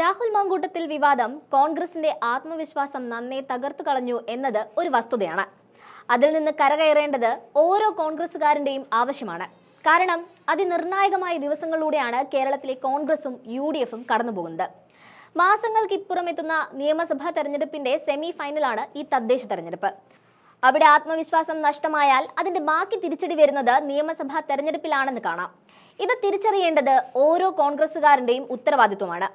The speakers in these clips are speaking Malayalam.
രാഹുൽ മാങ്കൂട്ടത്തിൽ വിവാദം കോൺഗ്രസിന്റെ ആത്മവിശ്വാസം നന്നേ തകർത്തു കളഞ്ഞു എന്നത് ഒരു വസ്തുതയാണ്. അതിൽ നിന്ന് കരകയറേണ്ടത് ഓരോ കോൺഗ്രസ്സുകാരന്റെയും ആവശ്യമാണ്. കാരണം അതിനിർണായകമായ ദിവസങ്ങളിലൂടെയാണ് കേരളത്തിലെ കോൺഗ്രസും യു ഡി എഫും കടന്നുപോകുന്നത്. മാസങ്ങൾക്കിപ്പുറം എത്തുന്ന നിയമസഭാ തെരഞ്ഞെടുപ്പിന്റെ സെമി ഫൈനലാണ് ഈ തദ്ദേശ തെരഞ്ഞെടുപ്പ്. അവിടെ ആത്മവിശ്വാസം നഷ്ടമായാൽ അതിന്റെ ബാക്കി തിരിച്ചടി വരുന്നത് നിയമസഭാ തെരഞ്ഞെടുപ്പിലാണെന്ന് കാണാം. ഇത് തിരിച്ചറിയേണ്ടത് ഓരോ കോൺഗ്രസ്സുകാരന്റെയും ഉത്തരവാദിത്വമാണ്.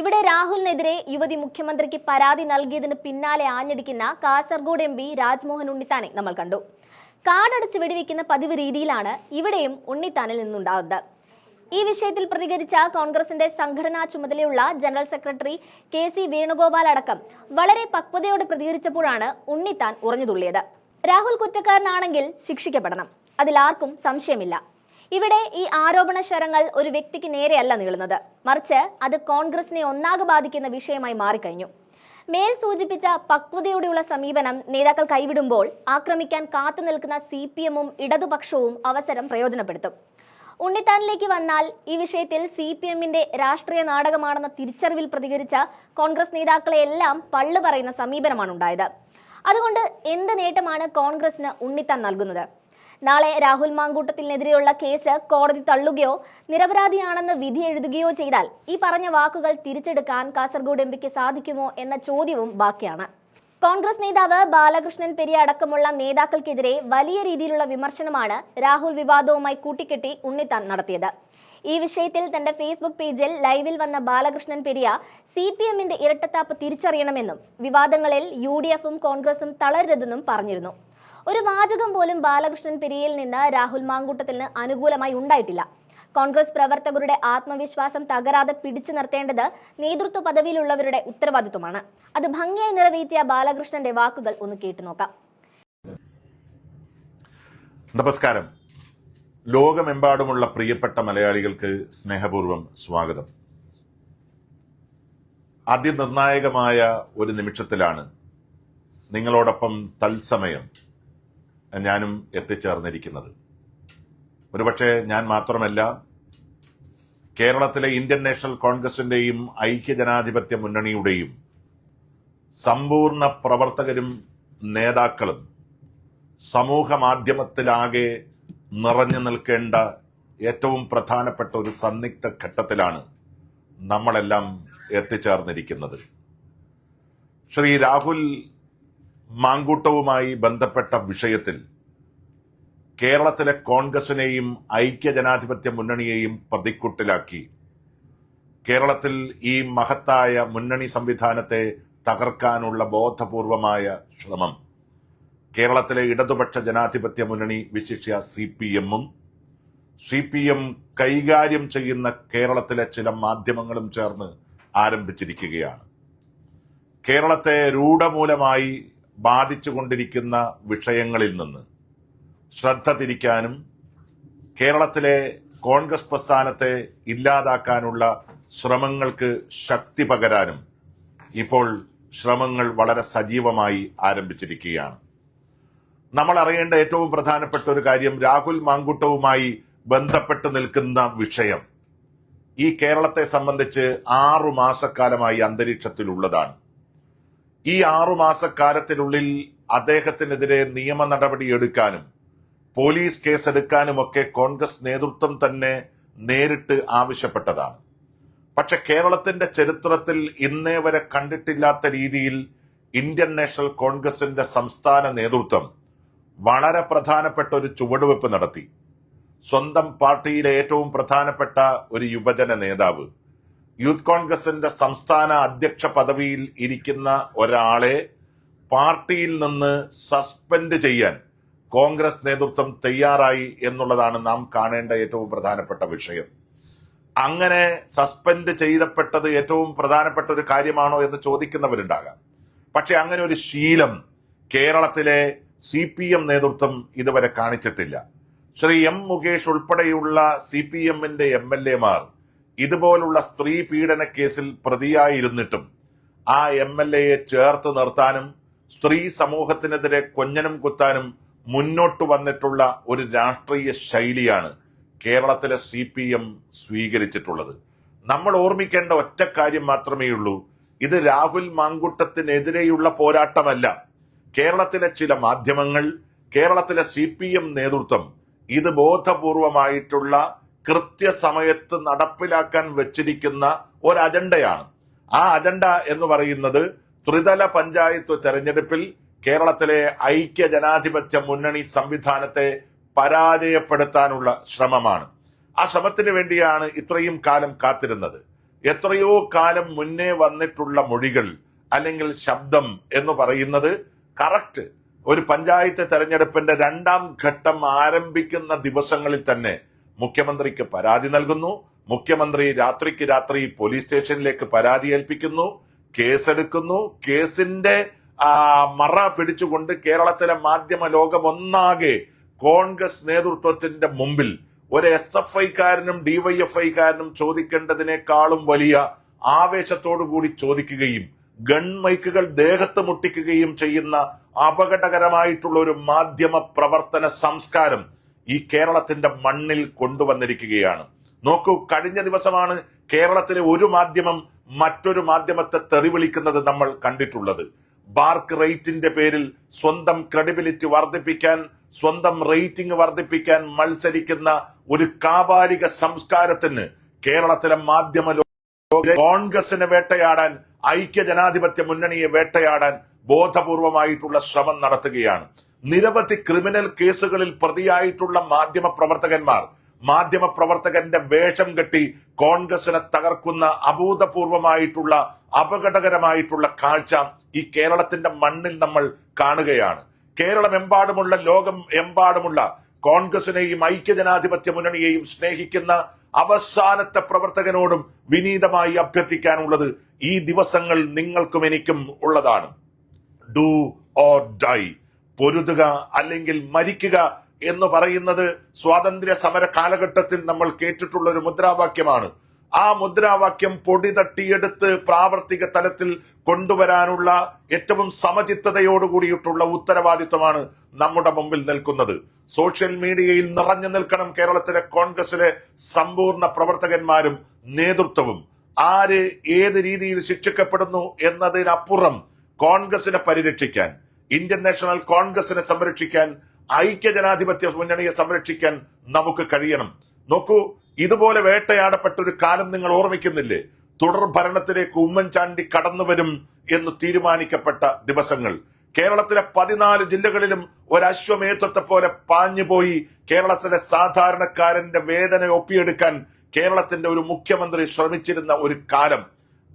ഇവിടെ രാഹുലിനെതിരെ യുവതി മുഖ്യമന്ത്രിക്ക് പരാതി നൽകിയതിന് പിന്നാലെ ആഞ്ഞടിക്കുന്ന കാസർഗോഡ് എം പി രാജ്മോഹൻ ഉണ്ണിത്താനെ നമ്മൾ കണ്ടു. കാടടച്ച് വെടിവെക്കുന്ന പതിവ് രീതിയിലാണ് ഇവിടെയും ഉണ്ണിത്താനിൽ നിന്നുണ്ടാകുന്നത്. ഈ വിഷയത്തിൽ പ്രതികരിച്ച കോൺഗ്രസിന്റെ സംഘടനാ ചുമതലയുള്ള general secretary K C Venugopal അടക്കം വളരെ പക്വതയോടെ പ്രതികരിച്ചപ്പോഴാണ് ഉണ്ണിത്താൻ ഉറഞ്ഞുതുള്ളിയത്. രാഹുൽ കുറ്റക്കാരനാണെങ്കിൽ ശിക്ഷിക്കപ്പെടണം. അതിലാർക്കും സംശയമില്ല. ഇവിടെ ഈ ആരോപണ ശരങ്ങൾ ഒരു വ്യക്തിക്ക് നേരെയല്ല നീളുന്നത്. മറിച്ച് അത് കോൺഗ്രസിനെ ഒന്നാകെ ബാധിക്കുന്ന വിഷയമായി മാറിക്കഴിഞ്ഞു. മേൽ സൂചിപ്പിച്ച പക്വതയോടെയുള്ള സമീപനം നേതാക്കൾ കൈവിടുമ്പോൾ ആക്രമിക്കാൻ കാത്തു നിൽക്കുന്ന സി പി എമ്മും ഇടതുപക്ഷവും അവസരം പ്രയോജനപ്പെടുത്തും. ഉണ്ണിത്താനിലേക്ക് വന്നാൽ ഈ വിഷയത്തിൽ സി പി എമ്മിന്റെ രാഷ്ട്രീയ നാടകമാണെന്ന തിരിച്ചറിവിൽ പ്രതികരിച്ച കോൺഗ്രസ് നേതാക്കളെയെല്ലാം പള്ളു പറയുന്ന സമീപനമാണ് ഉണ്ടായത് അതുകൊണ്ട് എന്ത് നേട്ടമാണ് കോൺഗ്രസിന് ഉണ്ണിത്താൻ നൽകുന്നത്? നാളെ രാഹുൽ മാങ്കൂട്ടത്തിനെതിരെയുള്ള കേസ് കോടതി തള്ളുകയോ നിരപരാധിയാണെന്ന് വിധി എഴുതുകയോ ചെയ്താൽ ഈ പറഞ്ഞ വാക്കുകൾ തിരിച്ചെടുക്കാൻ കാസർഗോഡ് എം പിക്ക് സാധിക്കുമോ എന്ന ചോദ്യവും ബാക്കിയാണ്. കോൺഗ്രസ് നേതാവ് ബാലകൃഷ്ണൻ പെരിയ അടക്കമുള്ള നേതാക്കൾക്കെതിരെ വലിയ രീതിയിലുള്ള വിമർശനമാണ് രാഹുൽ വിവാദവുമായി കൂട്ടിക്കെട്ടി ഉണ്ണിത്താൻ നടത്തിയത്. ഈ വിഷയത്തിൽ തന്റെ ഫേസ്ബുക്ക് പേജിൽ ലൈവിൽ വന്ന ബാലകൃഷ്ണൻ പെരിയ സി പി എമ്മിന്റെ ഇരട്ടത്താപ്പ് തിരിച്ചറിയണമെന്നും വിവാദങ്ങളിൽ യു ഡി എഫും കോൺഗ്രസും തളരരുതെന്നും പറഞ്ഞിരുന്നു. ഒരു വാചകം പോലും ബാലകൃഷ്ണൻ പെരിയയിൽ നിന്ന് രാഹുൽ മാങ്കൂട്ടത്തിന് അനുകൂലമായി ഉണ്ടായിട്ടില്ല. കോൺഗ്രസ് പ്രവർത്തകരുടെ ആത്മവിശ്വാസം തകരാതെ പിടിച്ചു നിർത്തേണ്ടത് നേതൃത്വ പദവിയിലുള്ളവരുടെ ഉത്തരവാദിത്വമാണ്. അത് ഭംഗിയായി നിറവേറ്റിയ ബാലകൃഷ്ണന്റെ വാക്കുകൾ ഒന്ന് കേട്ടുനോക്കാം നമസ്കാരം. ലോകമെമ്പാടുമുള്ള പ്രിയപ്പെട്ട മലയാളികൾക്ക് സ്നേഹപൂർവം സ്വാഗതം. അതിനിർണായകമായ ഒരു നിമിഷത്തിലാണ് നിങ്ങളോടൊപ്പം തത്സമയം ഞാനും എത്തിച്ചേർന്നിരിക്കുന്നത്. ഒരുപക്ഷെ ഞാൻ മാത്രമല്ല കേരളത്തിലെ ഇന്ത്യൻ നാഷണൽ കോൺഗ്രസിന്റെയും ഐക്യജനാധിപത്യ മുന്നണിയുടെയും സമ്പൂർണ പ്രവർത്തകരും നേതാക്കളും സമൂഹ മാധ്യമത്തിലാകെ നിറഞ്ഞു നിൽക്കേണ്ട ഏറ്റവും പ്രധാനപ്പെട്ട ഒരു സന്നിഗ്ധ ഘട്ടത്തിലാണ് നമ്മളെല്ലാം എത്തിച്ചേർന്നിരിക്കുന്നത്. ശ്രീ രാഹുൽ മാങ്കൂട്ടവുമായി ബന്ധപ്പെട്ട വിഷയത്തിൽ കേരളത്തിലെ കോൺഗ്രസിനെയും ഐക്യജനാധിപത്യ മുന്നണിയെയും പ്രതിക്കുട്ടിലാക്കി. കേരളത്തിൽ ഈ മഹത്തായ മുന്നണി സംവിധാനത്തെ തകർക്കാനുള്ള ബോധപൂർവമായ ശ്രമം. കേരളത്തിലെ ഇടതുപക്ഷ ജനാധിപത്യ മുന്നണി വിശിഷ്യ സി പി എമ്മും സി പി എം കൈകാര്യം ചെയ്യുന്ന കേരളത്തിലെ ചില മാധ്യമങ്ങളും ചേർന്ന് ആരംഭിച്ചിരിക്കുകയാണ്. കേരളത്തെ രൂഢമൂലമായി ബാധിച്ചുകൊണ്ടിരിക്കുന്ന വിഷയങ്ങളിൽ നിന്ന് ശ്രദ്ധ തിരിക്കാനും കേരളത്തിലെ കോൺഗ്രസ് പ്രസ്ഥാനത്തെ ഇല്ലാതാക്കാനുള്ള ശ്രമങ്ങൾക്ക് ശക്തി പകരാനും ഇപ്പോൾ ശ്രമങ്ങൾ വളരെ സജീവമായി ആരംഭിച്ചിരിക്കുകയാണ്. നമ്മൾ അറിയേണ്ട ഏറ്റവും പ്രധാനപ്പെട്ട ഒരു കാര്യം രാഹുൽ മാങ്കുട്ടവുമായി ബന്ധപ്പെട്ട് നിൽക്കുന്ന വിഷയം ഈ കേരളത്തെ സംബന്ധിച്ച് ആറു മാസക്കാലമായി അന്തരീക്ഷത്തിലുള്ളതാണ്. ഈ ആറുമാസക്കാലത്തിനുള്ളിൽ അദ്ദേഹത്തിനെതിരെ നിയമ നടപടി എടുക്കാനും പോലീസ് കേസെടുക്കാനുമൊക്കെ കോൺഗ്രസ് നേതൃത്വം തന്നെ നേരിട്ട് ആവശ്യപ്പെട്ടതാണ്. പക്ഷെ കേരളത്തിന്റെ ചരിത്രത്തിൽ ഇന്നേ വരെ കണ്ടിട്ടില്ലാത്ത രീതിയിൽ ഇന്ത്യൻ നാഷണൽ കോൺഗ്രസിന്റെ സംസ്ഥാന നേതൃത്വം വളരെ പ്രധാനപ്പെട്ട ഒരു ചുവടുവെപ്പ് നടത്തി. സ്വന്തം പാർട്ടിയിലെ ഏറ്റവും പ്രധാനപ്പെട്ട ഒരു യുവജന നേതാവ്. യൂത്ത് കോൺഗ്രസിന്റെ സംസ്ഥാന അധ്യക്ഷ പദവിയിൽ ഇരിക്കുന്ന ഒരാളെ പാർട്ടിയിൽ നിന്ന് സസ്പെൻഡ് ചെയ്യാൻ കോൺഗ്രസ് നേതൃത്വം തയ്യാറായി എന്നുള്ളതാണ് നാം കാണേണ്ട ഏറ്റവും പ്രധാനപ്പെട്ട വിഷയം. അങ്ങനെ സസ്പെൻഡ് ചെയ്തപ്പെട്ടത് ഏറ്റവും പ്രധാനപ്പെട്ട ഒരു കാര്യമാണോ എന്ന് ചോദിക്കുന്നവരുണ്ടാകാം. പക്ഷെ അങ്ങനെ ഒരു ശീലം കേരളത്തിലെ സി പി എം നേതൃത്വം ഇതുവരെ കാണിച്ചിട്ടില്ല. ശ്രീ എം മുകേഷ് ഉൾപ്പെടെയുള്ള സി പി എമ്മിന്റെ എം എൽ എമാർ ഇതുപോലുള്ള സ്ത്രീ പീഡന കേസിൽ പ്രതിയായിരുന്നിട്ടും ആ എം എൽ എയെ ചേർത്ത് നിർത്താനും സ്ത്രീ സമൂഹത്തിനെതിരെ കൊഞ്ഞനും കുത്താനും മുന്നോട്ട് വന്നിട്ടുള്ള ഒരു രാഷ്ട്രീയ ശൈലിയാണ് കേരളത്തിലെ സി പി എം സ്വീകരിച്ചിട്ടുള്ളത്. നമ്മൾ ഓർമ്മിക്കേണ്ട ഒറ്റ കാര്യം മാത്രമേ ഉള്ളൂ. ഇത് രാഹുൽ മാങ്കുട്ടത്തിനെതിരെയുള്ള പോരാട്ടമല്ല. കേരളത്തിലെ ചില മാധ്യമങ്ങൾ കേരളത്തിലെ സി നേതൃത്വം ഇത് ബോധപൂർവമായിട്ടുള്ള കൃത്യസമയത്ത് നടപ്പിലാക്കാൻ വെച്ചിരിക്കുന്ന ഒരു അജണ്ടയാണ് ആ അജണ്ട എന്ന് പറയുന്നത് ത്രിതല പഞ്ചായത്ത് തെരഞ്ഞെടുപ്പിൽ കേരളത്തിലെ ഐക്യ ജനാധിപത്യ മുന്നണി സംവിധാനത്തെ പരാജയപ്പെടുത്താനുള്ള ശ്രമമാണ്. ആ ശ്രമത്തിന് വേണ്ടിയാണ് ഇത്രയും കാലം കാത്തിരുന്നത്. എത്രയോ കാലം മുന്നേ വന്നിട്ടുള്ള മൊഴികൾ അല്ലെങ്കിൽ ശബ്ദം എന്ന് പറയുന്നത് കറക്റ്റ് ഒരു പഞ്ചായത്ത് തെരഞ്ഞെടുപ്പിന്റെ രണ്ടാം ഘട്ടം ആരംഭിക്കുന്ന ദിവസങ്ങളിൽ തന്നെ മുഖ്യമന്ത്രിക്ക് പരാതി നൽകുന്നു. മുഖ്യമന്ത്രി രാത്രിക്ക് രാത്രി പോലീസ് സ്റ്റേഷനിലേക്ക് പരാതി ഏൽപ്പിക്കുന്നു. കേസെടുക്കുന്നു. കേസിന്റെ മറ പിടിച്ചുകൊണ്ട് കേരളത്തിലെ മാധ്യമ ലോകം ഒന്നാകെ കോൺഗ്രസ് നേതൃത്വത്തിന്റെ മുമ്പിൽ ഒരു എസ് എഫ് ഐക്കാരനും ഡിവൈഎഫ് ഐക്കാരനും ചോദിക്കേണ്ടതിനേക്കാളും വലിയ ആവേശത്തോടു കൂടി ചോദിക്കുകയും ഗൺ മൈക്കുകൾ ദേഹത്ത് മുട്ടിക്കുകയും ചെയ്യുന്ന അപകടകരമായിട്ടുള്ള ഒരു മാധ്യമ പ്രവർത്തന സംസ്കാരം ഈ കേരളത്തിന്റെ മണ്ണിൽ കൊണ്ടുവന്നിരിക്കുകയാണ്. നോക്കൂ കഴിഞ്ഞ ദിവസമാണ് കേരളത്തിലെ ഒരു മാധ്യമം മറ്റൊരു മാധ്യമത്തെ തെറിവിളിക്കുന്നത് നമ്മൾ കണ്ടിട്ടുള്ളത്. ബാർക്ക് റേറ്റിന്റെ പേരിൽ സ്വന്തം ക്രെഡിബിലിറ്റി വർദ്ധിപ്പിക്കാൻ സ്വന്തം റേറ്റിംഗ് വർദ്ധിപ്പിക്കാൻ മത്സരിക്കുന്ന ഒരു കാപാലിക സംസ്കാരത്തിന് കേരളത്തിലെ മാധ്യമ കോൺഗ്രസിനെ വേട്ടയാടാൻ ഐക്യ ജനാധിപത്യ മുന്നണിയെ വേട്ടയാടാൻ ബോധപൂർവമായിട്ടുള്ള ശ്രമം നടത്തുകയാണ്. നിരവധി ക്രിമിനൽ കേസുകളിൽ പ്രതിയായിട്ടുള്ള മാധ്യമ പ്രവർത്തകന്മാർ മാധ്യമ പ്രവർത്തകന്റെ വേഷം കെട്ടി കോൺഗ്രസിനെ തകർക്കുന്ന അഭൂതപൂർവമായിട്ടുള്ള അപകടകരമായിട്ടുള്ള കാഴ്ച ഈ കേരളത്തിന്റെ മണ്ണിൽ നമ്മൾ കാണുകയാണ്. കേരളമെമ്പാടുമുള്ള ലോകം എമ്പാടുമുള്ള കോൺഗ്രസിനെയും ഐക്യജനാധിപത്യ മുന്നണിയെയും സ്നേഹിക്കുന്ന അവസാനത്തെ പ്രവർത്തകനോടും വിനീതമായി അഭ്യർത്ഥിക്കാനുള്ളത് ഈ ദിവസങ്ങൾ നിങ്ങൾക്കും എനിക്കും ഉള്ളതാണ്. Do or die. പൊരുതുക അല്ലെങ്കിൽ മരിക്കുക എന്ന് പറയുന്നത് സ്വാതന്ത്ര്യ സമര കാലഘട്ടത്തിൽ നമ്മൾ കേട്ടിട്ടുള്ള ഒരു മുദ്രാവാക്യമാണ്. ആ മുദ്രാവാക്യം പൊടി തട്ടിയെടുത്ത് പ്രാവർത്തിക തലത്തിൽ കൊണ്ടുവരാനുള്ള ഏറ്റവും സമചിത്തതയോടുകൂടിയിട്ടുള്ള ഉത്തരവാദിത്വമാണ് നമ്മുടെ മുമ്പിൽ നിൽക്കുന്നത്. സോഷ്യൽ മീഡിയയിൽ നിറഞ്ഞു നിൽക്കണം കേരളത്തിലെ കോൺഗ്രസിലെ സമ്പൂർണ പ്രവർത്തകന്മാരും നേതൃത്വവും. ആര് ഏത് രീതിയിൽ ശിക്ഷിക്കപ്പെടുന്നു എന്നതിനപ്പുറം കോൺഗ്രസിനെ പരിരക്ഷിക്കാൻ ഇന്ത്യൻ നാഷണൽ കോൺഗ്രസിനെ സംരക്ഷിക്കാൻ ഐക്യ ജനാധിപത്യ മുന്നണിയെ സംരക്ഷിക്കാൻ നമുക്ക് കഴിയണം. നോക്കൂ ഇതുപോലെ വേട്ടയാടപ്പെട്ട ഒരു കാലം നിങ്ങൾ ഓർമ്മിക്കുന്നില്ലേ? തുടർ ഭരണത്തിലേക്ക് ഉമ്മൻചാണ്ടി കടന്നു വരും എന്ന് തീരുമാനിക്കപ്പെട്ട ദിവസങ്ങൾ. കേരളത്തിലെ പതിനാല് ജില്ലകളിലും ഒരു അശ്വമേത്വത്തെ പോലെ പാഞ്ഞുപോയി കേരളത്തിലെ സാധാരണക്കാരന്റെ വേദന ഒപ്പിയെടുക്കാൻ കേരളത്തിന്റെ ഒരു മുഖ്യമന്ത്രി ശ്രമിച്ചിരുന്ന ഒരു കാലം.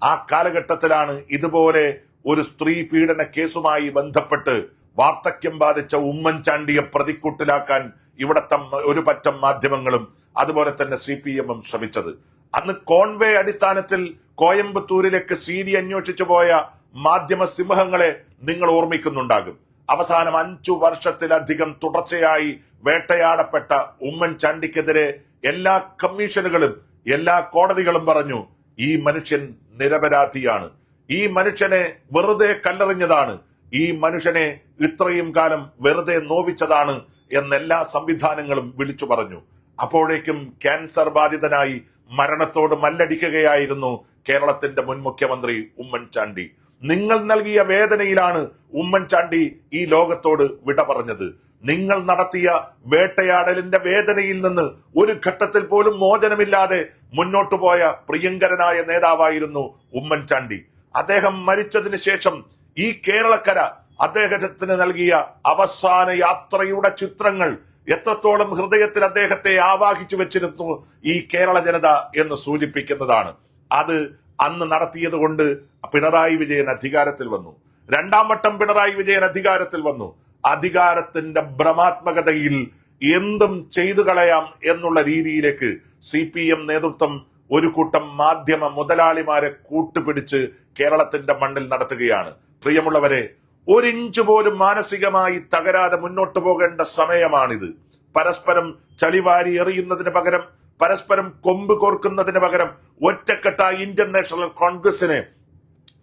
ആ കാലഘട്ടത്തിലാണ് ഇതുപോലെ ഒരു സ്ത്രീ പീഡന കേസുമായി ബന്ധപ്പെട്ട് വാർദ്ധക്യം ബാധിച്ച ഉമ്മൻചാണ്ടിയെ പ്രതിക്കൂട്ടിലാക്കാൻ ഇവിടത്തെ ഒരു പറ്റം മാധ്യമങ്ങളും അതുപോലെ തന്നെ സി പി എമ്മും ശ്രമിച്ചത്. അന്ന് കോൺവേ അടിസ്ഥാനത്തിൽ കോയമ്പത്തൂരിലേക്ക് സി ഡി അന്വേഷിച്ചു പോയ മാധ്യമ സിംഹങ്ങളെ നിങ്ങൾ ഓർമ്മിക്കുന്നുണ്ടാകും. അവസാനം അഞ്ചു വർഷത്തിലധികം തുടർച്ചയായി വേട്ടയാടപ്പെട്ട ഉമ്മൻചാണ്ടിക്കെതിരെ എല്ലാ കമ്മീഷനുകളും എല്ലാ കോടതികളും പറഞ്ഞു ഈ മനുഷ്യൻ നിരപരാധിയാണ്. ഈ മനുഷ്യനെ വെറുതെ കല്ലെറിഞ്ഞതാണ്. ഈ മനുഷ്യനെ ഇത്രയും കാലം വെറുതെ നോവിച്ചതാണ് എന്നെല്ലാ സംവിധാനങ്ങളും വിളിച്ചു പറഞ്ഞു. അപ്പോഴേക്കും ക്യാൻസർ ബാധിതനായി മരണത്തോട് മല്ലടിക്കുകയായിരുന്നു കേരളത്തിന്റെ മുൻ മുഖ്യമന്ത്രി ഉമ്മൻചാണ്ടി. നിങ്ങൾ നൽകിയ വേദനയിലാണ് ഉമ്മൻചാണ്ടി ഈ ലോകത്തോട് വിട പറഞ്ഞത്. നിങ്ങൾ നടത്തിയ വേട്ടയാടലിന്റെ വേദനയിൽ നിന്ന് ഒരു ഘട്ടത്തിൽ പോലും മോചനമില്ലാതെ മുന്നോട്ടു പോയ പ്രിയങ്കരനായ നേതാവായിരുന്നു ഉമ്മൻചാണ്ടി. അദ്ദേഹം മരിച്ചതിന് ശേഷം ഈ കേരളക്കര അദ്ദേഹത്തിന് നൽകിയ അവസാന യാത്രയുടെ ചിത്രങ്ങൾ എത്രത്തോളം ഹൃദയത്തിൽ അദ്ദേഹത്തെ ആവാഹിച്ചു വെച്ചിരുന്നു ഈ കേരള ജനത എന്ന് സൂചിപ്പിക്കുന്നതാണ്. അത് അന്ന് നടത്തിയത് കൊണ്ട് പിണറായി വിജയൻ അധികാരത്തിൽ വന്നു. രണ്ടാം വട്ടം പിണറായി വിജയൻ അധികാരത്തിൽ വന്നു. അധികാരത്തിന്റെ ഭ്രമാത്മകതയിൽ എന്തും ചെയ്തു കളയാം എന്നുള്ള രീതിയിലേക്ക് സി പി എം നേതൃത്വം ഒരു കൂട്ടം മാധ്യമ മുതലാളിമാരെ കൂട്ടുപിടിച്ച് കേരളത്തിന്റെ മണ്ണിൽ നടത്തുകയാണ്. പ്രിയമുള്ളവരെ ഒരിഞ്ച് പോലും മാനസികമായി തകരാതെ മുന്നോട്ടു പോകേണ്ട സമയമാണിത്. പരസ്പരം ചളിവാരി എറിയുന്നതിന് പകരം പരസ്പരം കൊമ്പ് കോർക്കുന്നതിന് പകരം ഒറ്റക്കെട്ടായി ഇന്റർനാഷണൽ നാഷണൽ കോൺഗ്രസിനെ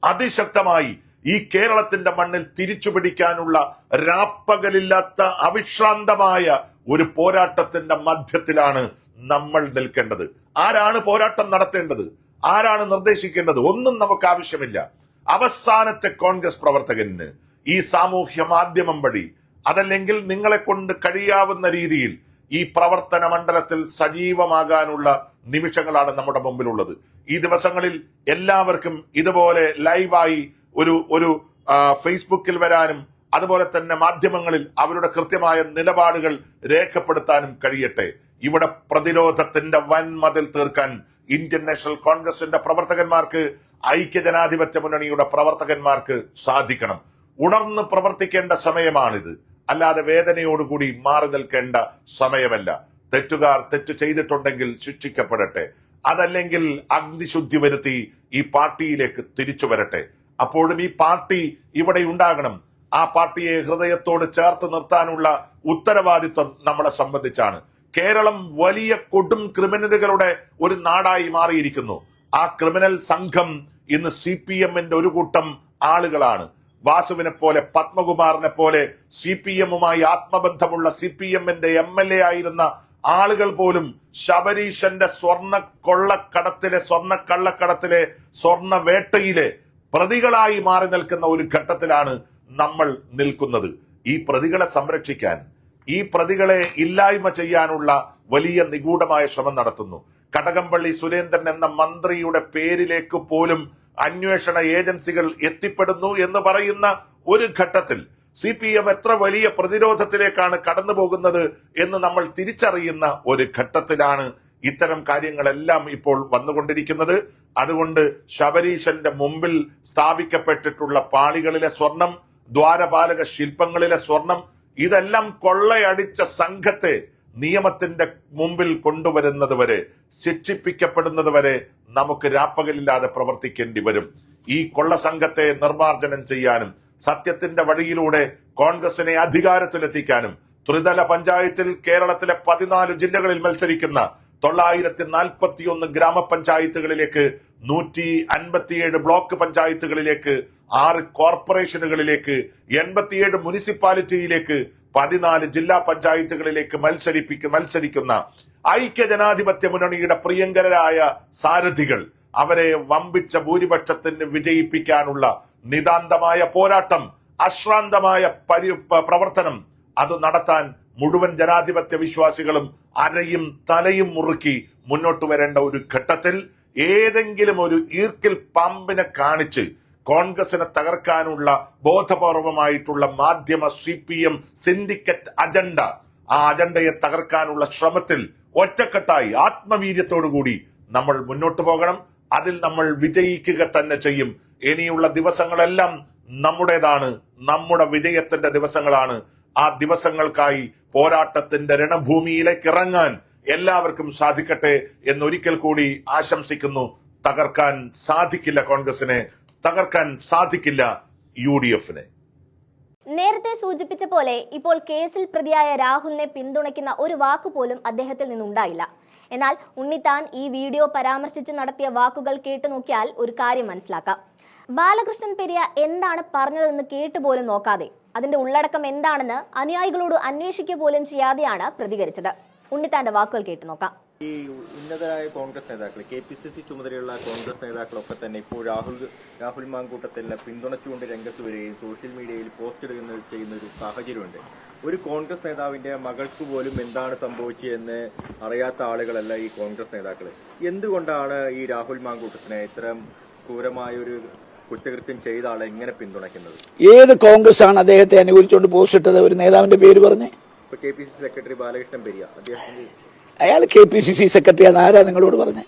അതിശക്തമായി ഈ കേരളത്തിന്റെ മണ്ണിൽ തിരിച്ചു പിടിക്കാനുള്ള രാപ്പകലില്ലാത്ത അവിശ്രാന്തമായ ഒരു പോരാട്ടത്തിന്റെ മധ്യത്തിലാണ് നമ്മൾ നിൽക്കേണ്ടത്. ആരാണ് പോരാട്ടം നടത്തേണ്ടത്? ആരാണ് നിർദ്ദേശിക്കേണ്ടത്? ഒന്നും നമുക്ക് ആവശ്യമില്ല. അവസാനത്തെ കോൺഗ്രസ് പ്രവർത്തകന് ഈ സാമൂഹ്യ മാധ്യമം വഴി അതല്ലെങ്കിൽ നിങ്ങളെ കൊണ്ട് കഴിയാവുന്ന രീതിയിൽ ഈ പ്രവർത്തന മണ്ഡലത്തിൽ സജീവമാകാനുള്ള നിമിഷങ്ങളാണ് നമ്മുടെ മുമ്പിലുള്ളത്. ഈ ദിവസങ്ങളിൽ എല്ലാവർക്കും ഇതുപോലെ ലൈവായി ഒരു ഒരു ഫേസ്ബുക്കിൽ വരാനും അതുപോലെ തന്നെ മാധ്യമങ്ങളിൽ അവരുടെ കൃത്യമായ നിലപാടുകൾ രേഖപ്പെടുത്താനും കഴിയട്ടെ. ഇവിടെ പ്രതിരോധത്തിന്റെ വൻ മതിൽ തീർക്കാൻ ഇന്ത്യൻ നാഷണൽ കോൺഗ്രസിന്റെ പ്രവർത്തകന്മാർക്ക് ഐക്യജനാധിപത്യ മുന്നണിയുടെ പ്രവർത്തകന്മാർക്ക് സാധിക്കണം. ഉണർന്ന് പ്രവർത്തിക്കേണ്ട സമയമാണിത്. അല്ലാതെ വേദനയോടുകൂടി മാറി നിൽക്കേണ്ട സമയമല്ല. തെറ്റുകാർ തെറ്റു ചെയ്തിട്ടുണ്ടെങ്കിൽ ശിക്ഷിക്കപ്പെടട്ടെ. അതല്ലെങ്കിൽ അഗ്നിശുദ്ധി വരുത്തി ഈ പാർട്ടിയിലേക്ക് തിരിച്ചു വരട്ടെ. അപ്പോഴും ഈ പാർട്ടി ഇവിടെ ഉണ്ടാകണം. ആ പാർട്ടിയെ ഹൃദയത്തോട് ചേർത്ത് നിർത്താനുള്ള ഉത്തരവാദിത്വം നമ്മളെ സംബന്ധിച്ചാണ്. കേരളം വലിയ കൊടും ക്രിമിനലുകളുടെ ഒരു നാടായി മാറിയിരിക്കുന്നു. ആ ക്രിമിനൽ സംഘം ഇന്ന് സി പി എമ്മിന്റെ ഒരു കൂട്ടം ആളുകളാണ്. വാസുവിനെ പോലെ പത്മകുമാറിനെ പോലെ സി പി എമ്മുമായി ആത്മബന്ധമുള്ള സി പി എമ്മിന്റെ എം എൽ എ ആയിരുന്ന ആളുകൾ പോലും ശബരീശന്റെ സ്വർണ കൊള്ളക്കടത്തിലെ സ്വർണ കള്ളക്കടത്തിലെ സ്വർണ വേട്ടയിലെ പ്രതികളായി മാറി നിൽക്കുന്ന ഒരു ഘട്ടത്തിലാണ് നമ്മൾ നിൽക്കുന്നത്. ഈ പ്രതികളെ സംരക്ഷിക്കാൻ ഈ പ്രതികളെ ഇല്ലായ്മ ചെയ്യാനുള്ള വലിയ നിഗൂഢമായ ശ്രമം നടത്തുന്നു. കടകംപള്ളി സുരേന്ദ്രൻ എന്ന മന്ത്രിയുടെ പേരിലേക്ക് പോലും അന്വേഷണ ഏജൻസികൾ എത്തിപ്പെടുന്നു എന്ന് പറയുന്ന ഒരു ഘട്ടത്തിൽ സി പി എം എത്ര വലിയ പ്രതിരോധത്തിലേക്കാണ് കടന്നു പോകുന്നത് എന്ന് നമ്മൾ തിരിച്ചറിയുന്ന ഒരു ഘട്ടത്തിലാണ് ഇത്തരം കാര്യങ്ങളെല്ലാം ഇപ്പോൾ വന്നുകൊണ്ടിരിക്കുന്നത്. അതുകൊണ്ട് ശബരീശന്റെ മുമ്പിൽ സ്ഥാപിക്കപ്പെട്ടിട്ടുള്ള പാളികളിലെ സ്വർണം ദ്വാരപാലക ശില്പങ്ങളിലെ സ്വർണം ഇതെല്ലാം കൊള്ളയടിച്ച സംഘത്തെ നിയമത്തിന്റെ മുമ്പിൽ കൊണ്ടുവരുന്നത് വരെ ശിക്ഷിപ്പിക്കപ്പെടുന്നത് വരെ നമുക്ക് രാപ്പകലില്ലാതെ പ്രവർത്തിക്കേണ്ടി വരും. ഈ കൊള്ള സംഘത്തെ നിർമാർജനം ചെയ്യാനും സത്യത്തിന്റെ വഴിയിലൂടെ കോൺഗ്രസിനെ അധികാരത്തിലെത്തിക്കാനും ത്രിതല പഞ്ചായത്തിൽ കേരളത്തിലെ പതിനാല് ജില്ലകളിൽ മത്സരിക്കുന്ന തൊള്ളായിരത്തി നാൽപ്പത്തിയൊന്ന് ഗ്രാമപഞ്ചായത്തുകളിലേക്ക് നൂറ്റി അൻപത്തിയേഴ് ബ്ലോക്ക് പഞ്ചായത്തുകളിലേക്ക് ആറ് കോർപ്പറേഷനുകളിലേക്ക് എൺപത്തിയേഴ് മുനിസിപ്പാലിറ്റിയിലേക്ക് പതിനാല് ജില്ലാ പഞ്ചായത്തുകളിലേക്ക് മത്സരിപ്പിക്ക മത്സരിക്കുന്ന ഐക്യ ജനാധിപത്യ മുന്നണിയുടെ പ്രിയങ്കരായ സാരഥികൾ അവരെ വമ്പിച്ച ഭൂരിപക്ഷത്തിന് വിജയിപ്പിക്കാനുള്ള നിതാന്തമായ പോരാട്ടം അശ്രാന്തമായ പരി പ്രവർത്തനം അത് നടത്താൻ മുഴുവൻ ജനാധിപത്യ വിശ്വാസികളും അരയും തലയും മുറുക്കി മുന്നോട്ട് വരേണ്ട ഒരു ഘട്ടത്തിൽ ഏതെങ്കിലും ഒരു ഈർക്കിൽ പാമ്പിനെ കാണിച്ച് കോൺഗ്രസിനെ തകർക്കാനുള്ള ബോധപൂർവമായിട്ടുള്ള മാധ്യമ C P M syndicate agenda. ആ അജണ്ടയെ തകർക്കാനുള്ള ശ്രമത്തിൽ ഒറ്റക്കെട്ടായി ആത്മവീര്യത്തോടുകൂടി നമ്മൾ മുന്നോട്ട് പോകണം. അതിൽ നമ്മൾ വിജയിക്കുക തന്നെ ചെയ്യും. ഇനിയുള്ള ദിവസങ്ങളെല്ലാം നമ്മുടേതാണ്. നമ്മുടെ വിജയത്തിന്റെ ദിവസങ്ങളാണ്. ആ ദിവസങ്ങൾക്കായി പോരാട്ടത്തിന്റെ രണഭൂമിയിലേക്ക് ഇറങ്ങാൻ എല്ലാവർക്കും സാധിക്കട്ടെ എന്നൊരിക്കൽ കൂടി ആശംസിക്കുന്നു. തകർക്കാൻ സാധിക്കില്ല കോൺഗ്രസിനെ. തകർക്കാൻ സാധിക്കില്ല യു ഡി എഫിനെ നേരത്തെ സൂചിപ്പിച്ച പോലെ ഇപ്പോൾ കേസിൽ പ്രതിയായ രാഹുലിനെ പിന്തുണയ്ക്കുന്ന ഒരു വാക്കുപോലും അദ്ദേഹത്തിൽ നിന്നുണ്ടായില്ല. എന്നാൽ ഉണ്ണിത്താൻ ഈ വീഡിയോ പരാമർശിച്ച് നടത്തിയ വാക്കുകൾ കേട്ടു നോക്കിയാൽ ഒരു കാര്യം മനസ്സിലാക്കാം. ബാലകൃഷ്ണൻ പെരിയ എന്താണ് പറഞ്ഞതെന്ന് കേട്ടുപോലും നോക്കാതെ അതിന്റെ ഉള്ളടക്കം എന്താണെന്ന് അനുയായികളോട് അന്വേഷിക്കുക പോലും ചെയ്യാതെയാണ് പ്രതികരിച്ചത്. ഉണ്ണിത്താന്റെ വാക്കുകൾ കേട്ടു നോക്കാം. ഈ ഉന്നതരായ കോൺഗ്രസ് നേതാക്കൾ കെ പി സി സി ചുമതലയുള്ള കോൺഗ്രസ് നേതാക്കളൊക്കെ തന്നെ ഇപ്പോൾ രാഹുൽ രാഹുൽ മാങ്കൂട്ടത്തിനെ പിന്തുണച്ചുകൊണ്ട് രംഗത്ത് വരികയും സോഷ്യൽ മീഡിയയിൽ പോസ്റ്റ് ഇടുന്ന ചെയ്യുന്ന ഒരു സാഹചര്യമുണ്ട്. ഒരു കോൺഗ്രസ് നേതാവിന്റെ മകൾക്ക് പോലും എന്താണ് സംഭവിച്ചതെന്ന് അറിയാത്ത ആളുകളല്ല ഈ കോൺഗ്രസ് നേതാക്കൾ എന്തുകൊണ്ടാണ് ഈ രാഹുൽ മാങ്കൂട്ടത്തിനെ ഇത്തരം ക്രൂരമായൊരു കുറ്റകൃത്യം ചെയ്ത ആളെ എങ്ങനെ പിന്തുണയ്ക്കുന്നത്? ഏത് കോൺഗ്രസ് ആണ് അദ്ദേഹത്തെ അനുകൂലിച്ചുകൊണ്ട് പോസ്റ്റ് ഇട്ടത്? ഒരു നേതാവിന്റെ പേര് പറഞ്ഞേ. K P C C secretary Balakrishnan Periya അദ്ദേഹത്തിന്റെ അയാൾ കെ പി സി സി സെക്രട്ടറിയാണ് ആരാ നിങ്ങളോട് പറഞ്ഞേ?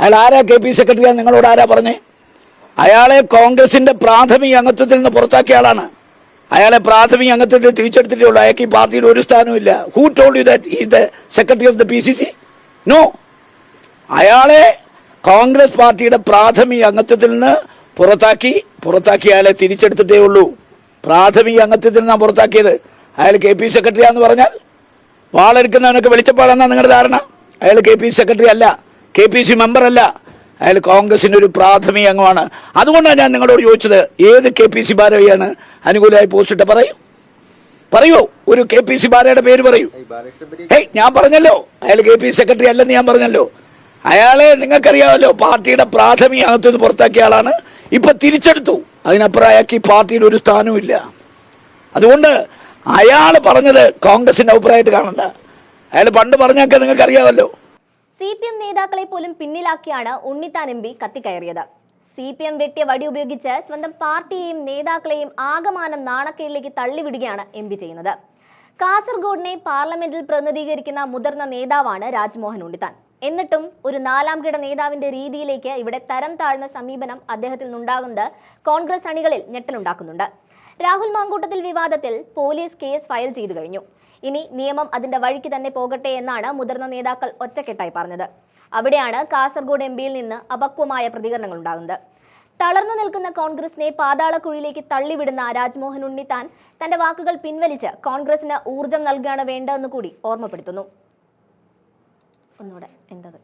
അയാൾ ആരാ കെ പി സെക്രട്ടറിയാണ് നിങ്ങളോട് ആരാ പറഞ്ഞേ? അയാളെ കോൺഗ്രസിന്റെ പ്രാഥമിക അംഗത്വത്തിൽ നിന്ന് പുറത്താക്കിയ ആളാണ്. അയാളെ പ്രാഥമിക അംഗത്വത്തിൽ തിരിച്ചെടുത്തിട്ടേ ഉള്ളൂ. അയാൾക്ക് ഈ പാർട്ടിയിൽ ഒരു സ്ഥാനവുമില്ല ഹൂ ടോൾഡ് യു ദാറ്റ് ഈ the secretary of the P C C no അയാളെ കോൺഗ്രസ് പാർട്ടിയുടെ പ്രാഥമിക അംഗത്വത്തിൽ നിന്ന് പുറത്താക്കി പുറത്താക്കി അയാളെ തിരിച്ചെടുത്തിട്ടേ ഉള്ളൂ. പ്രാഥമിക അംഗത്വത്തിൽ നിന്നാണ് പുറത്താക്കിയത്. അയാൾ കെ പി സെക്രട്ടറിയാന്ന് പറഞ്ഞാൽ വാളെടുക്കുന്നവനൊക്കെ വെളിച്ചപ്പാടെന്നാ നിങ്ങളുടെ ധാരണ? അയാൾ കെ പി സെക്രട്ടറി അല്ല കെ പി സി മെമ്പർ അല്ല. അയാൾ കോൺഗ്രസിന്റെ ഒരു പ്രാഥമിക അംഗമാണ്. അതുകൊണ്ടാണ് ഞാൻ നിങ്ങളോട് ചോദിച്ചത് ഏത് കെ പി സി ഭാരവിയാണ് അനുകൂലമായി പോസ്റ്റിട്ട് പറയൂ. പറയൂ. ഒരു കെ പി സി ഭാരയുടെ പേര് പറയൂ. ഹേയ് ഞാൻ പറഞ്ഞല്ലോ അയാൾ കെ പി സെക്രട്ടറി അല്ലെന്ന് ഞാൻ പറഞ്ഞല്ലോ. അയാളെ നിങ്ങൾക്കറിയാമല്ലോ പാർട്ടിയുടെ പ്രാഥമിക അകത്തുനിന്ന് പുറത്താക്കിയ ആളാണ്. ഇപ്പൊ തിരിച്ചെടുത്തു. അതിനപ്പുറം അയാൾക്ക് ഈ പാർട്ടിയിൽ ഒരു സ്ഥാനവും ഇല്ല. അതുകൊണ്ട് അയാൾ പറഞ്ഞത് കോൺഗ്രസിന്റെ അഭിപ്രായമായിട്ട് കാണണ്ട. അയാൾ പണ്ട് പറഞ്ഞൊക്കെ നിങ്ങൾക്ക് അറിയാമല്ലോ സി പി എം നേതാക്കളെ പോലും പിന്നിലാക്കിയാണ് ഉണ്ണിത്താൻ എം പി കത്തിക്കയറിയത്. സി പി എം വെട്ടിയ വടി ഉപയോഗിച്ച് സ്വന്തം പാർട്ടിയെയും നേതാക്കളെയും ആകമാനം നാണക്കേടിലേക്ക് തള്ളിവിടുകയാണ് എം പി ചെയ്യുന്നത്. കാസർഗോഡിനെ പാർലമെന്റിൽ പ്രതിനിധീകരിക്കുന്ന മുതിർന്ന നേതാവാണ് രാജ്മോഹൻ ഉണ്ണിത്താൻ. എന്നിട്ടും ഒരു നാലാം കിട നേതാവിന്റെ രീതിയിലേക്ക് ഇവിടെ തരം താഴ്ന്ന സമീപനം അദ്ദേഹത്തിൽ നിന്നുണ്ടാകുന്നത് കോൺഗ്രസ് അണികളിൽ ഞെട്ടലുണ്ടാക്കുന്നുണ്ട്. രാഹുൽ മാങ്കൂട്ടത്തിൽ വിവാദത്തിൽ പോലീസ് കേസ് ഫയൽ ചെയ്തു കഴിഞ്ഞു. ഇനി നിയമം അതിന്റെ വഴിക്ക് തന്നെ പോകട്ടെ എന്നാണ് മുതിർന്ന നേതാക്കൾ ഒറ്റക്കെട്ടായി പറഞ്ഞത്. അവിടെയാണ് കാസർഗോഡ് എം പിയിൽ നിന്ന് അപക്വമായ പ്രതികരണങ്ങൾ ഉണ്ടാകുന്നത്. തളർന്നു നിൽക്കുന്ന കോൺഗ്രസിനെ പാതാളക്കുഴിയിലേക്ക് തള്ളിവിടുന്ന രാജ്മോഹൻ ഉണ്ണിത്താൻ തന്റെ വാക്കുകൾ പിൻവലിച്ച് കോൺഗ്രസിന് ഊർജം നൽകുകയാണ് വേണ്ടതെന്ന് കൂടി ഓർമ്മപ്പെടുത്തുന്നു. ഒന്നുകൂടെ എന്തത്?